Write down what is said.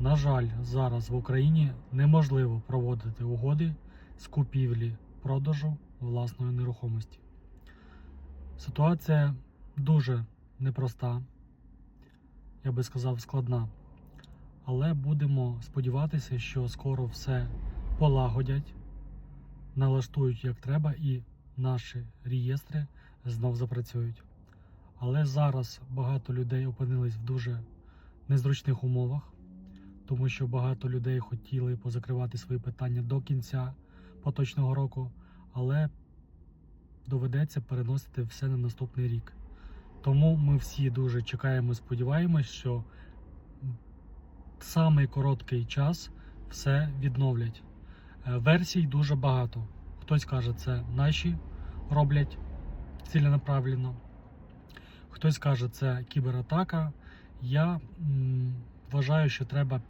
На жаль, зараз в Україні неможливо проводити угоди з купівлі продажу власної нерухомості. Ситуація дуже непроста, я би сказав, складна. Але будемо сподіватися, що скоро все полагодять, налаштують як треба, і наші реєстри знов запрацюють. Але зараз багато людей опинились в дуже незручних умовах, тому що багато людей хотіли позакривати свої питання до кінця поточного року, але доведеться переносити все на наступний рік. Тому ми всі дуже чекаємо і сподіваємось, що самий короткий час все відновлять. Е, Версій дуже багато. Хтось каже, це наші роблять ціленаправленно. Хтось каже, це кібератака. Я м, вважаю, що треба